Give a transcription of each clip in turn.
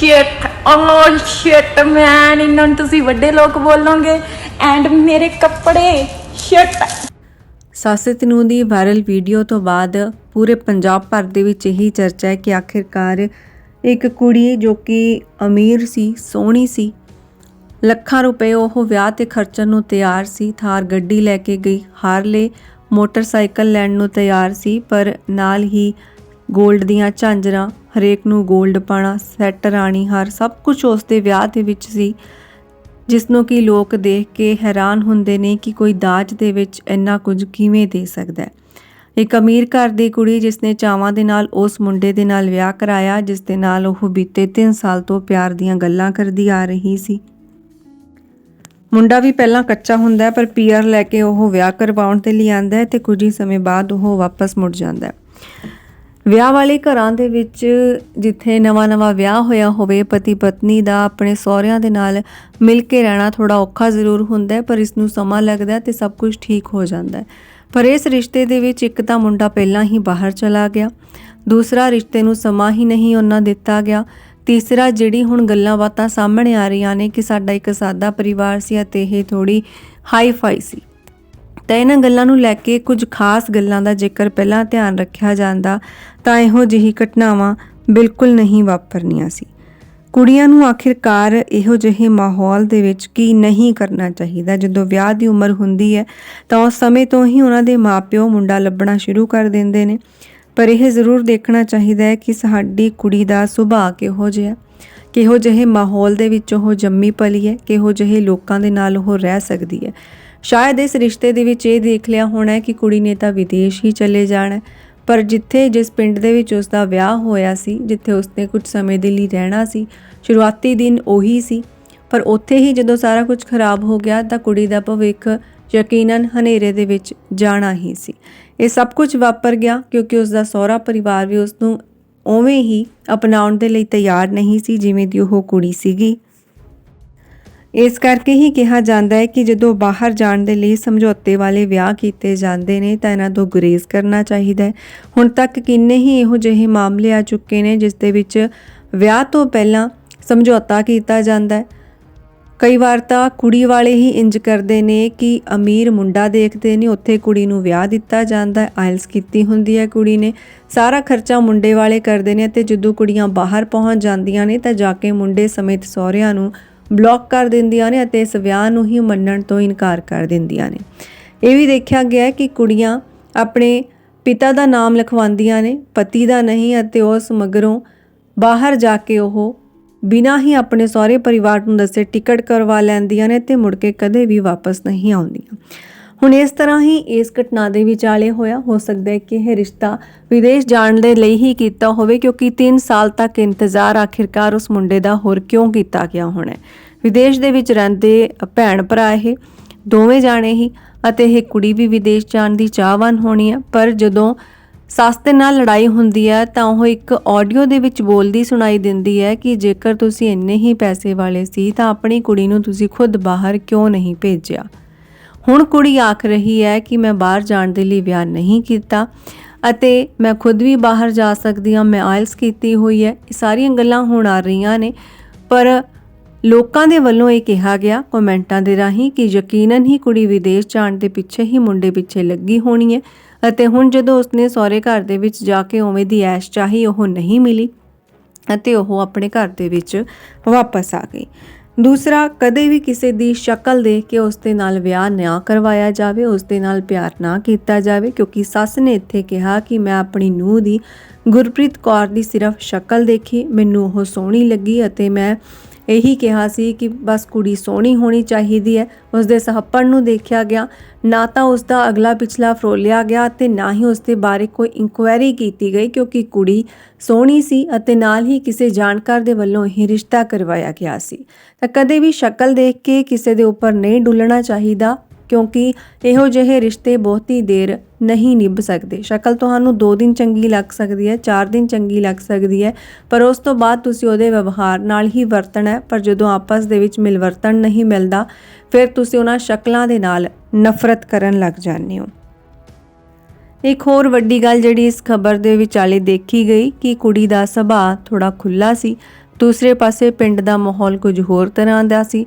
Shit oh shit ਮੈਨ ਇਹਨਾਂ ਨੂੰ ਤੁਸੀਂ ਵੱਡੇ ਲੋਕ ਬੋਲੋਗੇ ਐਂਡ ਮੇਰੇ ਕੱਪੜੇ ਸ਼ਿਟ ਸਾਸੇ ਤਨੂ ਦੀ ਵਾਇਰਲ ਵੀਡੀਓ ਤੋਂ ਬਾਅਦ ਪੂਰੇ ਪੰਜਾਬ ਭਰ ਦੇ ਵਿੱਚ ਇਹੀ ਚਰਚਾ ਹੈ ਕਿ ਆਖਿਰਕਾਰ ਇੱਕ ਕੁੜੀ ਜੋ ਕਿ ਅਮੀਰ ਸੀ ਸੋਹਣੀ ਸੀ ਲੱਖਾਂ ਰੁਪਏ ਉਹ ਵਿਆਹ ਤੇ ਖਰਚਣ ਨੂੰ ਤਿਆਰ ਸੀ ਥਾਰ ਗੱਡੀ ਲੈ ਕੇ ਗਈ ਹਾਰਲੇ ਮੋਟਰਸਾਈਕਲ ਲੈਣ ਨੂੰ ਤਿਆਰ ਸੀ ਪਰ ਨਾਲ ਹੀ 골ਡ ਦੀਆਂ ਝਾਂਜਰਾਂ, ਹਰੇਕ ਨੂੰ 골ਡ ਪਾਣਾ ਸੈੱਟ ਰਾਣੀ, ਹਾਰ, ਸਭ ਕੁਝ ਉਸ ਦੇ ਵਿਆਹ ਦੇ ਵਿੱਚ ਸੀ ਜਿਸ ਨੂੰ ਕਿ ਲੋਕ ਦੇਖ ਕੇ ਹੈਰਾਨ ਹੁੰਦੇ ਨੇ ਕਿ ਕੋਈ ਦਾਜ ਦੇ ਵਿੱਚ ਇੰਨਾ ਕੁਝ ਕਿਵੇਂ ਦੇ ਸਕਦਾ ਹੈ। ਇੱਕ ਅਮੀਰ ਘਰ ਦੀ ਕੁੜੀ ਜਿਸ ਨੇ ਚਾਵਾਂ ਦੇ ਨਾਲ ਉਸ ਮੁੰਡੇ ਦੇ ਨਾਲ ਵਿਆਹ ਕਰਾਇਆ ਜਿਸ ਦੇ ਨਾਲ ਉਹ ਬੀਤੇ 3 ਸਾਲ ਤੋਂ ਪਿਆਰ ਦੀਆਂ ਗੱਲਾਂ ਕਰਦੀ ਆ ਰਹੀ ਸੀ। ਮੁੰਡਾ ਵੀ ਪਹਿਲਾਂ ਕੱਚਾ ਹੁੰਦਾ ਹੈ, ਪਰ ਪੀਅਰ ਲੈ ਕੇ ਉਹ ਵਿਆਹ ਕਰਵਾਉਣ ਤੇ ਲਈ ਆਂਦਾ ਹੈ ਤੇ ਕੁਝ ਹੀ ਸਮੇਂ ਬਾਅਦ ਉਹ ਵਾਪਸ ਮੁੜ ਜਾਂਦਾ ਹੈ। ਵਿਆਹ ਵਾਲੇ ਘਰਾਂ ਦੇ ਵਿੱਚ ਜਿੱਥੇ ਨਵਾਂ-ਨਵਾਂ ਵਿਆਹ ਹੋਇਆ ਹੋਵੇ, ਪਤੀ ਪਤਨੀ ਦਾ ਆਪਣੇ ਸਹੁਰਿਆਂ ਦੇ ਨਾਲ ਮਿਲ ਕੇ ਰਹਿਣਾ ਥੋੜਾ ਔਖਾ ਜ਼ਰੂਰ ਹੁੰਦਾ ਹੈ, ਪਰ ਇਸ ਨੂੰ ਸਮਾਂ ਲੱਗਦਾ ਹੈ ਤੇ ਸਭ ਕੁਝ ਠੀਕ ਹੋ ਜਾਂਦਾ ਹੈ। ਪਰ ਇਸ ਰਿਸ਼ਤੇ ਦੇ ਵਿੱਚ ਇੱਕ ਤਾਂ ਮੁੰਡਾ ਪਹਿਲਾਂ ਹੀ ਬਾਹਰ ਚਲਾ ਗਿਆ, ਦੂਸਰਾ ਰਿਸ਼ਤੇ ਨੂੰ ਸਮਾਂ ਹੀ ਨਹੀਂ ਉਹਨਾਂ ਦਿੱਤਾ ਗਿਆ, ਤੀਸਰਾ ਜਿਹੜੀ ਹੁਣ ਗੱਲਾਂ ਬਾਤਾਂ ਸਾਹਮਣੇ ਆ ਰਹੀਆਂ ਨੇ ਕਿ ਸਾਡਾ ਇੱਕ ਸਾਦਾ ਪਰਿਵਾਰ ਸੀ ਅਤੇ ਇਹ ਥੋੜੀ ਹਾਈ ਫਾਈ ਸੀ। ਤਾਂ ਇਹਨਾਂ ਗੱਲਾਂ ਨੂੰ ਲੈ ਕੇ ਕੁਝ ਖਾਸ ਗੱਲਾਂ ਦਾ ਜੇਕਰ ਪਹਿਲਾਂ ਧਿਆਨ ਰੱਖਿਆ ਜਾਂਦਾ, ਤਾਂ ਇਹੋ ਜਿਹੀ ਘਟਨਾਵਾਂ ਬਿਲਕੁਲ ਨਹੀਂ ਵਾਪਰਨੀਆਂ ਸੀ। ਕੁੜੀਆਂ ਨੂੰ ਆਖਿਰਕਾਰ ਇਹੋ ਜਿਹੇ ਮਾਹੌਲ ਦੇ ਵਿੱਚ ਕੀ ਨਹੀਂ ਕਰਨਾ ਚਾਹੀਦਾ? ਜਦੋਂ ਵਿਆਹ ਦੀ ਉਮਰ ਹੁੰਦੀ ਹੈ, ਤਾਂ ਉਸ ਸਮੇਂ ਤੋਂ ਹੀ ਉਹਨਾਂ ਦੇ ਮਾਪਿਓ ਮੁੰਡਾ ਲੱਭਣਾ ਸ਼ੁਰੂ ਕਰ ਦਿੰਦੇ ਨੇ। ਪਰ ਇਹ ਜ਼ਰੂਰ ਦੇਖਣਾ ਚਾਹੀਦਾ ਹੈ ਕਿ ਸਾਡੀ ਕੁੜੀ ਦਾ ਸੁਭਾਅ ਕਿਹੋ ਜਿਹਾ ਕਿਹੋ ਜਿਹੇ ਮਾਹੌਲ ਦੇ ਵਿੱਚ ਉਹ ਜੰਮੀ ਪਲੀ ਹੈ, ਕਿਹੋ ਜਿਹੇ ਲੋਕਾਂ ਦੇ ਨਾਲ ਉਹ ਰਹਿ ਸਕਦੀ ਹੈ। ਸ਼ਾਇਦ ਇਸ ਰਿਸ਼ਤੇ ਦੇ ਵਿੱਚ ਇਹ ਦੇਖ ਲਿਆ ਹੋਣਾ ਕਿ ਕੁੜੀ ਨੇ ਤਾਂ ਵਿਦੇਸ਼ ਹੀ ਚਲੇ ਜਾਣਾ ਪਰ ਜਿੱਥੇ ਜਿਸ ਪਿੰਡ ਦੇ ਵਿੱਚ ਉਸ ਦਾ ਵਿਆਹ ਹੋਇਆ ਸੀ, ਜਿੱਥੇ ਉਸਨੇ ਕੁਝ ਸਮੇਂ ਦੇ ਲਈ ਰਹਿਣਾ ਸੀ, ਸ਼ੁਰੂਆਤੀ ਦਿਨ ਉਹੀ ਸੀ। ਪਰ ਉੱਥੇ ਹੀ ਜਦੋਂ ਸਾਰਾ ਕੁਝ ਖਰਾਬ ਹੋ ਗਿਆ, ਤਾਂ ਕੁੜੀ ਦਾ ਭਵਿੱਖ ਯਕੀਨਨ ਹਨੇਰੇ ਦੇ ਵਿੱਚ ਜਾਣਾ ਹੀ ਸੀ। ਇਹ ਸਭ ਕੁਝ ਵਾਪਰ ਗਿਆ ਕਿਉਂਕਿ ਉਸ ਦਾ ਸਹੁਰਾ ਪਰਿਵਾਰ ਵੀ ਉਸ ਨੂੰ ਉਵੇਂ ਹੀ ਅਪਣਾਉਣ ਦੇ ਲਈ ਤਿਆਰ ਨਹੀਂ ਸੀ, ਜਿਵੇਂ ਦੀ ਉਹ ਕੁੜੀ ਸੀਗੀ। ਇਸ ਕਰਕੇ ਹੀ ਕਿਹਾ ਜਾਂਦਾ ਹੈ ਕਿ ਜਦੋਂ ਬਾਹਰ ਜਾਣ ਦੇ ਲਈ ਸਮਝੌਤੇ ਵਾਲੇ ਵਿਆਹ ਕੀਤੇ ਜਾਂਦੇ ਨੇ ਤਾਂ ਇਹਨਾਂ ਤੋਂ ਗੁਰੇਜ਼ ਕਰਨਾ ਚਾਹੀਦਾ ਹੈ। ਹੁਣ ਤੱਕ ਕਿੰਨੇ ਹੀ ਇਹੋ ਜਿਹੇ ਮਾਮਲੇ ਆ ਚੁੱਕੇ ਨੇ ਜਿਸ ਦੇ ਵਿੱਚ ਵਿਆਹ ਤੋਂ ਪਹਿਲਾਂ ਸਮਝੌਤਾ ਕੀਤਾ ਜਾਂਦਾ ਹੈ। ਕਈ ਵਾਰ ਤਾਂ ਕੁੜੀ ਵਾਲੇ ਹੀ ਇੰਜ ਕਰਦੇ ਨੇ ਕਿ ਅਮੀਰ ਮੁੰਡਾ ਦੇਖਦੇ ਨੇ, ਉੱਥੇ ਕੁੜੀ ਨੂੰ ਵਿਆਹ ਦਿੱਤਾ ਜਾਂਦਾ ਹੈ, ਆਇਲਸ ਕੀਤੀ ਹੁੰਦੀ ਹੈ ਕੁੜੀ ਨੇ। ਸਾਰਾ ਖਰਚਾ ਮੁੰਡੇ ਵਾਲੇ ਕਰਦੇ ਨੇ ਤੇ ਜਦੋਂ ਕੁੜੀਆਂ ਬਾਹਰ ਪਹੁੰਚ ਜਾਂਦੀਆਂ ਨੇ ਤਾਂ ਜਾ ਕੇ ਮੁੰਡੇ ਸਮੇਤ ਸਹੁਰਿਆਂ ਨੂੰ ਬਲੌਕ ਕਰ ਦਿੰਦੀਆਂ ਨੇ ਅਤੇ ਇਸ ਵਿਆਹ ਨੂੰ ਹੀ ਮੰਨਣ ਤੋਂ ਇਨਕਾਰ ਕਰ ਦਿੰਦੀਆਂ ਨੇ। ਇਹ ਵੀ ਦੇਖਿਆ ਗਿਆ ਹੈ ਕਿ ਕੁੜੀਆਂ ਆਪਣੇ ਪਿਤਾ ਦਾ ਨਾਮ ਲਿਖਵਾਉਂਦੀਆਂ ਨੇ, ਪਤੀ ਦਾ ਨਹੀਂ ਅਤੇ ਉਸ ਮਗਰੋਂ ਬਾਹਰ ਜਾ ਕੇ ਉਹ ਬਿਨਾਂ ਹੀ ਆਪਣੇ ਸਹੁਰੇ ਪਰਿਵਾਰ ਨੂੰ ਦੱਸੇ ਟਿਕਟ ਕਰਵਾ ਲੈਂਦੀਆਂ ਨੇ ਤੇ ਮੁੜ ਕੇ ਕਦੇ ਵੀ ਵਾਪਸ ਨਹੀਂ ਆਉਂਦੀਆਂ। ਹੁਣ ਇਸ ਤਰ੍ਹਾਂ ਹੀ ਇਸ ਘਟਨਾ ਦੇ ਵਿਚਾਲੇ ਹੋਇਆ, ਹੋ ਸਕਦਾ ਹੈ ਕਿ ਇਹ ਰਿਸ਼ਤਾ ਵਿਦੇਸ਼ ਜਾਣ ਦੇ ਲਈ ਹੀ ਕੀਤਾ ਹੋਵੇ, ਕਿਉਂਕਿ 3 ਸਾਲ ਤੱਕ ਇੰਤਜ਼ਾਰ ਆਖਿਰਕਾਰ ਉਸ ਮੁੰਡੇ ਦਾ ਹੋਰ ਕਿਉਂ ਕੀਤਾ ਗਿਆ ਹੋਣਾ ਵਿਦੇਸ਼ ਦੇ ਵਿੱਚ ਰਹਿੰਦੇ ਭੈਣ ਭਰਾ ਇਹ ਦੋਵੇਂ ਜਾਣੇ ਹੀ ਅਤੇ ਇਹ ਕੁੜੀ ਵੀ ਵਿਦੇਸ਼ ਜਾਣ ਦੀ ਚਾਹਵਾਨ ਹੋਣੀ ਹੈ, ਪਰ ਜਦੋਂ ਸੱਸ ਦੇ ਨਾਲ ਲੜਾਈ ਹੁੰਦੀ ਹੈ, ਤਾਂ ਉਹ ਇੱਕ ਆਡੀਓ ਦੇ ਵਿੱਚ ਬੋਲਦੀ ਸੁਣਾਈ ਦਿੰਦੀ ਹੈ ਕਿ ਜੇਕਰ ਤੁਸੀਂ ਇੰਨੇ ਹੀ ਪੈਸੇ ਵਾਲੇ ਸੀ, ਤਾਂ ਆਪਣੀ ਕੁੜੀ ਨੂੰ ਤੁਸੀਂ ਖੁਦ ਬਾਹਰ ਕਿਉਂ ਨਹੀਂ ਭੇਜਿਆ? ਹੁਣ ਕੁੜੀ ਆਖ ਰਹੀ ਹੈ ਕਿ ਮੈਂ ਬਾਹਰ ਜਾਣ ਦੇ ਲਈ ਵਿਆਹ ਨਹੀਂ ਕੀਤਾ ਅਤੇ ਮੈਂ ਖੁਦ ਵੀ ਬਾਹਰ ਜਾ ਸਕਦੀ ਹਾਂ, ਮੈਂ ਆਇਲਸ ਕੀਤੀ ਹੋਈ ਹੈ। ਇਹ ਸਾਰੀਆਂ ਗੱਲਾਂ ਹੁਣ ਆ ਰਹੀਆਂ ਨੇ, ਪਰ ਲੋਕਾਂ ਦੇ ਵੱਲੋਂ ਇਹ ਕਿਹਾ ਗਿਆ ਕਮੈਂਟਾਂ ਦੇ ਰਾਹੀਂ ਕਿ ਯਕੀਨਨ ਹੀ ਕੁੜੀ ਵਿਦੇਸ਼ ਜਾਣ ਦੇ ਪਿੱਛੇ ਹੀ ਮੁੰਡੇ ਪਿੱਛੇ ਲੱਗੀ ਹੋਣੀ ਹੈ ਅਤੇ ਹੁਣ ਜਦੋਂ ਉਸਨੇ ਸਹੁਰੇ ਘਰ ਦੇ ਵਿੱਚ ਜਾ ਕੇ ਉਵੇਂ ਦੀ ਐਸ਼ ਚਾਹੀ, ਉਹ ਨਹੀਂ ਮਿਲੀ ਅਤੇ ਉਹ ਆਪਣੇ ਘਰ ਦੇ ਵਿੱਚ ਵਾਪਸ ਆ ਗਈ। ਦੂਸਰਾ, ਕਦੇ ਵੀ ਕਿਸੇ ਦੀ ਸ਼ਕਲ ਦੇਖ ਕੇ ਉਸ ਦੇ ਨਾਲ ਵਿਆਹ ਨਾ ਕਰਵਾਇਆ ਜਾਵੇ, ਉਸ ਦੇ ਨਾਲ ਪਿਆਰ ਨਾ ਕੀਤਾ ਜਾਵੇ, ਕਿਉਂਕਿ ਸੱਸ ਨੇ ਇੱਥੇ ਕਿਹਾ ਕਿ ਮੈਂ ਆਪਣੀ ਨੂੰਹ ਦੀ ਗੁਰਪ੍ਰੀਤ ਕੌਰ ਦੀ ਸਿਰਫ ਸ਼ਕਲ ਦੇਖੀ, ਮੈਨੂੰ ਉਹ ਸੋਹਣੀ ਲੱਗੀ ਅਤੇ ਮੈਂ ਇਹੀ ਕਿਹਾ ਸੀ ਕਿ ਬਸ ਕੁੜੀ ਸੋਹਣੀ ਹੋਣੀ ਚਾਹੀਦੀ ਹੈ। ਉਸ ਦੇ ਸਹੱਪਣ ਨੂੰ ਦੇਖਿਆ ਗਿਆ। ਨਾ ਤਾਂ ਉਸ ਦਾ ਅਗਲਾ ਪਿਛਲਾ ਫਰੋਲਿਆ ਗਿਆ ਤੇ ਨਾ ਹੀ ਉਸ ਦੇ ਬਾਰੇ ਕੋਈ ਇਨਕੁਆਇਰੀ ਕੀਤੀ ਗਈ ਕਿਉਂਕਿ ਕੁੜੀ ਸੋਹਣੀ ਸੀ ਅਤੇ ਨਾਲ ਹੀ ਕਿਸੇ ਜਾਣਕਾਰ ਦੇ ਵੱਲੋਂ ਇਹ ਰਿਸ਼ਤਾ ਕਰਵਾਇਆ ਗਿਆ ਸੀ। ਤਾਂ ਕਦੇ ਵੀ ਸ਼ਕਲ ਦੇਖ ਕੇ ਕਿਸੇ ਦੇ ਉੱਪਰ ਨਹੀਂ ਡੁੱਲਣਾ ਚਾਹੀਦਾ। ਕਿਉਂਕਿ ਇਹੋ ਜਿਹੇ ਰਿਸ਼ਤੇ ਬਹੁਤੀ ਦੇਰ ਨਹੀਂ ਨਿਭ ਸਕਦੇ। ਸ਼ਕਲ ਤੁਹਾਨੂੰ 2 ਦਿਨ ਚੰਗੀ ਲੱਗ ਸਕਦੀ ਹੈ 4 ਦਿਨ ਚੰਗੀ ਲੱਗ ਸਕਦੀ ਹੈ, ਪਰ ਉਸ ਤੋਂ ਬਾਅਦ ਤੁਸੀਂ ਉਹਦੇ ਵਿਵਹਾਰ ਨਾਲ ਹੀ ਵਰਤਣਾ ਹੈ, ਪਰ ਜਦੋਂ ਆਪਸ ਦੇ ਵਿੱਚ ਮਿਲਵਰਤਨ ਨਹੀਂ ਮਿਲਦਾ, ਫਿਰ ਤੁਸੀਂ ਉਹਨਾਂ ਸ਼ਕਲਾਂ ਦੇ ਨਾਲ ਨਫ਼ਰਤ ਕਰਨ ਲੱਗ ਜਾਂਦੇ ਹੋ। ਇੱਕ ਹੋਰ ਵੱਡੀ ਗੱਲ ਜਿਹੜੀ ਇਸ ਖਬਰ ਦੇ ਵਿਚਾਲੇ ਦੇਖੀ ਗਈ ਕਿ ਕੁੜੀ ਦਾ ਸੁਭਾਅ ਥੋੜਾ ਖੁੱਲਾ ਸੀ, ਦੂਸਰੇ ਪਾਸੇ ਪਿੰਡ ਦਾ ਮਾਹੌਲ ਕੁਝ ਹੋਰ ਤਰ੍ਹਾਂ ਦਾ ਸੀ।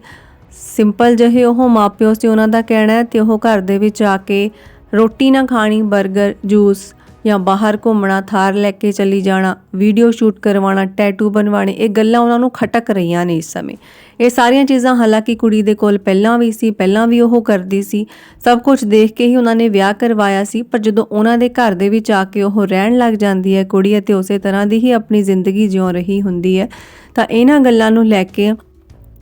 ਸਿੰਪਲ ਜਿਹੇ ਉਹ ਮਾਪਿਓ ਸੀ, ਉਹਨਾਂ ਦਾ ਕਹਿਣਾ ਹੈ ਤੇ ਉਹ ਘਰ ਦੇ ਵਿੱਚ ਆ ਕੇ ਰੋਟੀ ਨਾ ਖਾਣੀ 버ਗਰ ਜੂਸ ਜਾਂ ਬਾਹਰ ਘੁੰਮਣਾ, ਥਾਰ ਲੈ ਕੇ ਚਲੀ ਜਾਣਾ ਵੀਡੀਓ ਸ਼ੂਟ ਕਰਵਾਉਣਾ ਟੈਟੂ ਬਣਵਾਣੇ ਇਹ ਗੱਲਾਂ ਉਹਨਾਂ ਨੂੰ ਖਟਕ ਰਹੀਆਂ ਨੇ ਇਸ ਸਮੇਂ। ਇਹ ਸਾਰੀਆਂ ਚੀਜ਼ਾਂ ਹਾਲਾਂਕਿ ਕੁੜੀ ਦੇ ਕੋਲ ਪਹਿਲਾਂ ਵੀ ਸੀ, ਪਹਿਲਾਂ ਵੀ ਉਹ ਕਰਦੀ ਸੀ। ਸਭ ਕੁਝ ਦੇਖ ਕੇ ਹੀ ਉਹਨਾਂ ਨੇ ਵਿਆਹ ਕਰਵਾਇਆ ਸੀ, ਪਰ ਜਦੋਂ ਉਹਨਾਂ ਦੇ ਘਰ ਦੇ ਵਿੱਚ ਆ ਕੇ ਉਹ ਰਹਿਣ ਲੱਗ ਜਾਂਦੀ ਹੈ ਕੁੜੀ ਅਤੇ ਉਸੇ ਤਰ੍ਹਾਂ ਦੀ ਹੀ ਆਪਣੀ ਜ਼ਿੰਦਗੀ ਜਿਉ ਰਹੀ ਹੁੰਦੀ ਹੈ, ਤਾਂ ਇਹਨਾਂ ਗੱਲਾਂ ਨੂੰ ਲੈ ਕੇ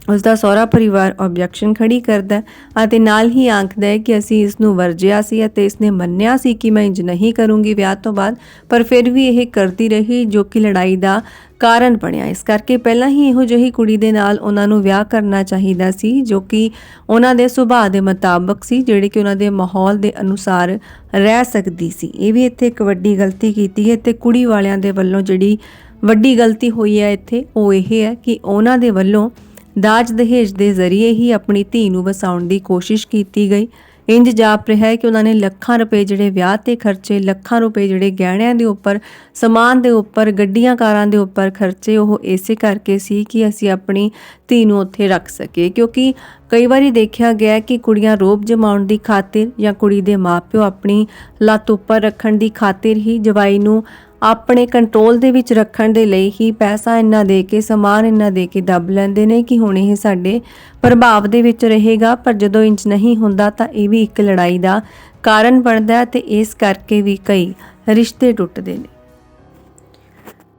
ਉਸ ਦਾ ਸਹੁਰਾ ਪਰਿਵਾਰ ਆਬਜੈਕਸ਼ਨ ਖੜੀ ਕਰਦਾ ਅਤੇ ਨਾਲ ਹੀ ਆਂਕਦਾ ਹੈ ਕਿ ਅਸੀਂ ਇਸ ਨੂੰ ਵਰਜਿਆ ਸੀ ਅਤੇ ਇਸਨੇ ਮੰਨਿਆ ਸੀ ਕਿ ਮੈਂ ਇੰਜ ਨਹੀਂ ਕਰੂੰਗੀ ਵਿਆਹ ਤੋਂ ਬਾਅਦ, ਪਰ ਫਿਰ ਵੀ ਇਹ ਕਰਦੀ ਰਹੀ ਜੋ ਕਿ ਲੜਾਈ ਦਾ ਕਾਰਨ ਬਣਿਆ। ਇਸ ਕਰਕੇ ਪਹਿਲਾਂ ਹੀ ਇਹੋ ਜਿਹੀ ਕੁੜੀ ਦੇ ਨਾਲ ਉਹਨਾਂ ਨੂੰ ਵਿਆਹ ਕਰਨਾ ਚਾਹੀਦਾ ਸੀ, ਜੋ ਕਿ ਉਹਨਾਂ ਦੇ ਸੁਭਾਅ ਦੇ ਮੁਤਾਬਕ ਸੀ, ਜਿਹੜੇ ਕਿ ਉਹਨਾਂ ਦੇ ਮਾਹੌਲ ਦੇ ਅਨੁਸਾਰ ਰਹਿ ਸਕਦੀ ਸੀ। ਇਹ ਵੀ ਇੱਥੇ ਇੱਕ ਵੱਡੀ ਗਲਤੀ ਕੀਤੀ ਹੈ ਤੇ ਕੁੜੀ ਵਾਲਿਆਂ ਦੇ ਵੱਲੋਂ ਜਿਹੜੀ ਵੱਡੀ ਗਲਤੀ ਹੋਈ ਹੈ ਇੱਥੇ, ਉਹ ਇਹ ਹੈ ਕਿ ਉਹਨਾਂ ਦੇ ਵੱਲੋਂ ਦਾਜ ਦਹੇਜ ਦੇ ਜ਼ਰੀਏ ਹੀ ਆਪਣੀ ਧੀ ਨੂੰ ਵਸਾਉਣ ਦੀ ਕੋਸ਼ਿਸ਼ ਕੀਤੀ ਗਈ। ਇੰਜ ਜਾਪ ਰਿਹਾ ਹੈ ਕਿ ਉਹਨਾਂ ਨੇ ਲੱਖਾਂ ਰੁਪਏ ਜਿਹੜੇ ਵਿਆਹ ਤੇ ਖਰਚੇ, ਲੱਖਾਂ ਰੁਪਏ ਜਿਹੜੇ ਗਹਿਣਿਆਂ ਦੇ ਉੱਪਰ, ਸਮਾਨ ਦੇ ਉੱਪਰ, ਗੱਡੀਆਂ ਕਾਰਾਂ ਦੇ ਉੱਪਰ ਖਰਚੇ ਉਹ ਇਸੇ ਕਰਕੇ ਸੀ ਕਿ ਅਸੀਂ ਆਪਣੀ ਧੀ ਨੂੰ ਉੱਥੇ ਰੱਖ ਸਕੀਏ। ਕਿਉਂਕਿ ਕਈ ਵਾਰੀ ਦੇਖਿਆ ਗਿਆ ਕਿ ਕੁੜੀਆਂ ਰੋਬ ਜਮਾਉਣ ਦੀ ਖਾਤਰ ਜਾਂ ਕੁੜੀ ਦੇ ਮਾਪਿਓ ਆਪਣੀ ਲੱਤ ਉੱਪਰ ਰੱਖਣ ਦੀ ਖਾਤਰ ਹੀ ਜਵਾਈ ਨੂੰ ਆਪਣੇ ਕੰਟਰੋਲ ਦੇ ਵਿੱਚ ਰੱਖਣ ਦੇ ਲਈ ਹੀ ਪੈਸਾ ਇੰਨਾ ਦੇ ਕੇ, ਸਮਾਨ ਇੰਨਾ ਦੇ ਕੇ ਦੱਬ ਲੈਂਦੇ ਨੇ ਕਿ ਹੁਣ ਇਹ ਸਾਡੇ ਪ੍ਰਭਾਵ ਦੇ ਵਿੱਚ ਰਹੇਗਾ। ਪਰ ਜਦੋਂ ਇੰਜ ਨਹੀਂ ਹੁੰਦਾ ਤਾਂ ਇਹ ਵੀ ਇੱਕ ਲੜਾਈ ਦਾ ਕਾਰਨ ਬਣਦਾ ਹੈ ਤੇ ਇਸ ਕਰਕੇ ਵੀ ਕਈ ਰਿਸ਼ਤੇ ਟੁੱਟਦੇ ਨੇ।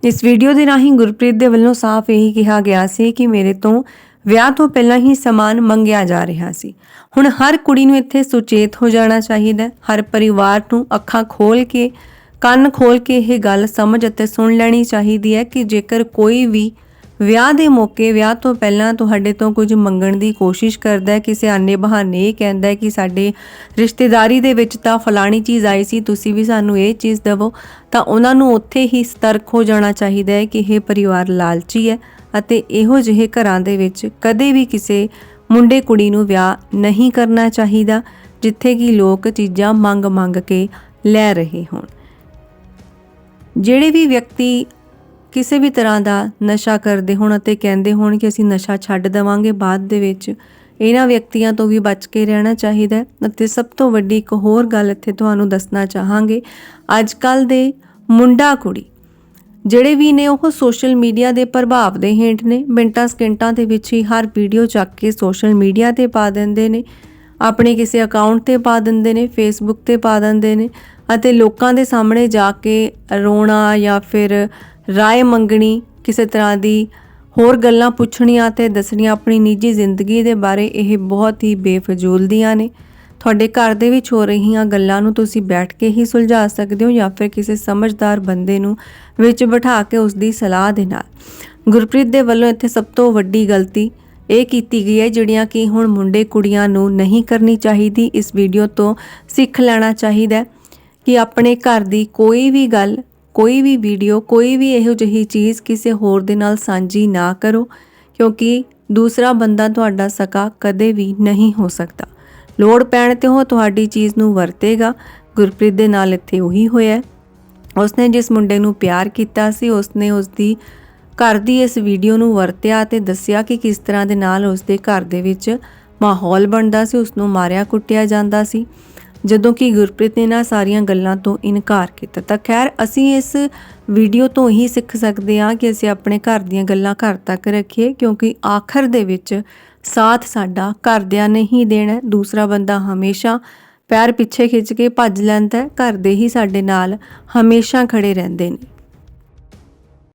ਇਸ ਵੀਡੀਓ ਦੇ ਰਾਹੀਂ ਗੁਰਪ੍ਰੀਤ ਦੇ ਵੱਲੋਂ ਸਾਫ਼ ਇਹੀ ਕਿਹਾ ਗਿਆ ਸੀ ਕਿ ਮੇਰੇ ਤੋਂ ਵਿਆਹ ਤੋਂ ਪਹਿਲਾਂ ਹੀ ਸਮਾਨ ਮੰਗਿਆ ਜਾ ਰਿਹਾ ਸੀ। ਹੁਣ ਹਰ ਕੁੜੀ ਨੂੰ ਇੱਥੇ ਸੁਚੇਤ ਹੋ ਜਾਣਾ ਚਾਹੀਦਾ ਹਰ ਪਰਿਵਾਰ ਨੂੰ ਅੱਖਾਂ ਖੋਲ ਕੇ ਕੰਨ ਖੋਲ ਕੇ ਇਹ ਗੱਲ ਸਮਝ ਅਤੇ ਸੁਣ ਲੈਣੀ ਚਾਹੀਦੀ ਹੈ ਕਿ ਜੇਕਰ ਕੋਈ ਵੀ ਵਿਆਹ ਦੇ ਮੌਕੇ, ਵਿਆਹ ਤੋਂ ਪਹਿਲਾਂ ਤੁਹਾਡੇ ਤੋਂ ਕੁਝ ਮੰਗਣ ਦੀ ਕੋਸ਼ਿਸ਼ ਕਰਦਾ ਹੈ, ਕਿਸੇ ਆਨੇ ਬਹਾਨੇ ਇਹ ਕਹਿੰਦਾ ਹੈ ਕਿ ਸਾਡੇ ਰਿਸ਼ਤੇਦਾਰੀ ਦੇ ਵਿੱਚ ਤਾਂ ਫਲਾਣੀ ਚੀਜ਼ ਆਈ ਸੀ, ਤੁਸੀਂ ਵੀ ਸਾਨੂੰ ਇਹ ਚੀਜ਼ ਦਿਵੋ, ਤਾਂ ਉਹਨਾਂ ਨੂੰ ਉੱਥੇ ਹੀ ਸਤਰਕ ਹੋ ਜਾਣਾ ਚਾਹੀਦਾ ਹੈ ਕਿ ਇਹ ਪਰਿਵਾਰ ਲਾਲਚੀ ਹੈ ਅਤੇ ਇਹੋ ਜਿਹੇ ਘਰਾਂ ਦੇ ਵਿੱਚ ਕਦੇ ਵੀ ਕਿਸੇ ਮੁੰਡੇ ਕੁੜੀ ਨੂੰ ਵਿਆਹ ਨਹੀਂ ਕਰਨਾ ਚਾਹੀਦਾ, ਜਿੱਥੇ ਕਿ ਲੋਕ ਚੀਜ਼ਾਂ ਮੰਗ ਮੰਗ ਕੇ ਲੈ ਰਹੇ ਹੋਣ। ਜਿਹੜੇ ਵੀ ਵਿਅਕਤੀ ਕਿਸੇ ਵੀ ਤਰ੍ਹਾਂ ਦਾ ਨਸ਼ਾ ਕਰਦੇ ਹੋਣ ਅਤੇ ਕਹਿੰਦੇ ਹੋਣ ਕਿ ਅਸੀਂ ਨਸ਼ਾ ਛੱਡ ਦੇਵਾਂਗੇ ਬਾਅਦ ਦੇ ਵਿੱਚ, ਇਹਨਾਂ ਵਿਅਕਤੀਆਂ ਤੋਂ ਵੀ ਬਚ ਕੇ ਰਹਿਣਾ ਚਾਹੀਦਾ ਹੈ। ਅਤੇ ਸਭ ਤੋਂ ਵੱਡੀ ਇੱਕ ਹੋਰ ਗੱਲ ਇੱਥੇ ਤੁਹਾਨੂੰ ਦੱਸਣਾ ਚਾਹਾਂਗੇ। ਅੱਜ ਕੱਲ ਦੇ ਮੁੰਡਾ ਕੁੜੀ, ਜਿਹੜੇ ਵੀ ਨੇ ਉਹ ਸੋਸ਼ਲ ਮੀਡੀਆ ਦੇ ਪ੍ਰਭਾਵ ਦੇ ਹੇਠ ਨੇ। ਮਿੰਟਾਂ ਸਕਿੰਟਾਂ ਦੇ ਵਿੱਚ ਹੀ ਹਰ ਵੀਡੀਓ ਚੱਕ ਕੇ ਸੋਸ਼ਲ ਮੀਡੀਆ ਤੇ ਪਾ ਦਿੰਦੇ ਨੇ। ਆਪਣੇ ਕਿਸੇ ਅਕਾਊਂਟ ਤੇ ਪਾ ਦਿੰਦੇ ਨੇ ਫੇਸਬੁੱਕ ਤੇ ਪਾ ਦਿੰਦੇ ਨੇ ਅਤੇ ਲੋਕਾਂ ਦੇ ਸਾਹਮਣੇ ਜਾ ਕੇ ਰੋਣਾ ਜਾਂ ਫਿਰ ਰਾਏ ਮੰਗਣੀ, ਕਿਸੇ ਤਰ੍ਹਾਂ ਦੀ ਹੋਰ ਗੱਲਾਂ ਪੁੱਛਣੀਆਂ ਤੇ ਦੱਸਣੀਆਂ ਆਪਣੀ ਨਿੱਜੀ ਜ਼ਿੰਦਗੀ ਦੇ ਬਾਰੇ, ਇਹ ਬਹੁਤ ਹੀ ਬੇਫਜ਼ੂਲ ਦੀਆਂ ਨੇ। ਤੁਹਾਡੇ ਘਰ ਦੇ ਵਿੱਚ ਹੋ ਰਹੀਆਂ ਗੱਲਾਂ ਨੂੰ ਤੁਸੀਂ ਬੈਠ ਕੇ ਹੀ ਸੁਲਝਾ ਸਕਦੇ ਹੋ ਜਾਂ ਫਿਰ ਕਿਸੇ ਸਮਝਦਾਰ ਬੰਦੇ ਨੂੰ ਵਿੱਚ ਬਿਠਾ ਕੇ ਉਸ ਦੀ ਸਲਾਹ ਦੇ ਨਾਲ। ਗੁਰਪ੍ਰੀਤ ਦੇ ਵੱਲੋਂ ਇੱਥੇ ਸਭ ਤੋਂ ਵੱਡੀ ਗਲਤੀ ਇਹ ਕੀਤੀ ਗਈ ਹੈ ਜਿਹੜੀਆਂ ਕਿ ਹੁਣ ਮੁੰਡੇ ਕੁੜੀਆਂ ਨੂੰ ਨਹੀਂ ਕਰਨੀ ਚਾਹੀਦੀ। ਇਸ ਵੀਡੀਓ ਤੋਂ ਸਿੱਖ ਲੈਣਾ ਚਾਹੀਦਾ ਹੈ ਕਿ ਆਪਣੇ ਘਰ ਦੀ ਕੋਈ ਵੀ ਗੱਲ, ਕੋਈ ਵੀ ਵੀਡੀਓ, ਕੋਈ ਵੀ ਇਹੋ ਜਿਹੀ ਚੀਜ਼ ਕਿਸੇ ਹੋਰ ਦੇ ਨਾਲ ਸਾਂਝੀ ਨਾ ਕਰੋ, ਕਿਉਂਕਿ ਦੂਸਰਾ ਬੰਦਾ ਤੁਹਾਡਾ ਸਕਾ ਕਦੇ ਵੀ ਨਹੀਂ ਹੋ ਸਕਦਾ। ਲੋੜ ਪੈਣ ਤੇ ਉਹ ਤੁਹਾਡੀ ਚੀਜ਼ ਨੂੰ ਵਰਤੇਗਾ। ਗੁਰਪ੍ਰੀਤ ਦੇ ਨਾਲ ਇੱਥੇ ਉਹੀ ਹੋਇਆ ਉਸਨੇ ਜਿਸ ਮੁੰਡੇ ਨੂੰ ਪਿਆਰ ਕੀਤਾ ਸੀ, ਉਸਨੇ ਉਸਦੀ ਘਰ ਦੀ ਇਸ ਵੀਡੀਓ ਨੂੰ ਵਰਤਿਆ ਤੇ ਦੱਸਿਆ ਕਿ ਕਿਸ ਤਰ੍ਹਾਂ ਦੇ ਨਾਲ ਉਸਦੇ ਘਰ ਦੇ ਵਿੱਚ ਮਾਹੌਲ ਬਣਦਾ ਸੀ ਉਸ ਨੂੰ ਮਾਰਿਆ, ਕੁੱਟਿਆ ਜਾਂਦਾ ਸੀ। ਜਦੋਂ ਕਿ ਗੁਰਪ੍ਰੀਤ ਨੇ ਨਾ ਸਾਰੀਆਂ ਗੱਲਾਂ ਤੋਂ ਇਨਕਾਰ ਕੀਤਾ। ਤਾਂ ਖੈਰ, ਅਸੀਂ ਇਸ ਵੀਡੀਓ ਤੋਂ ਹੀ ਸਿੱਖ ਸਕਦੇ ਹਾਂ ਕਿ ਅਸੀਂ ਆਪਣੇ ਘਰ ਦੀਆਂ ਗੱਲਾਂ ਘਰ ਤੱਕ ਰੱਖੀਏ, ਕਿਉਂਕਿ ਆਖਰ ਦੇ ਵਿੱਚ ਸਾਥ ਸਾਡਾ ਘਰਦਿਆਂ ਨੇ ਹੀ ਦੇਣਾ। ਦੂਸਰਾ ਬੰਦਾ ਹਮੇਸ਼ਾ ਪੈਰ ਪਿੱਛੇ ਖਿੱਚ ਕੇ ਭੱਜ ਲੈਂਦਾ ਘਰ ਦੇ ਹੀ ਸਾਡੇ ਨਾਲ ਹਮੇਸ਼ਾ ਖੜੇ ਰਹਿੰਦੇ ਨੇ।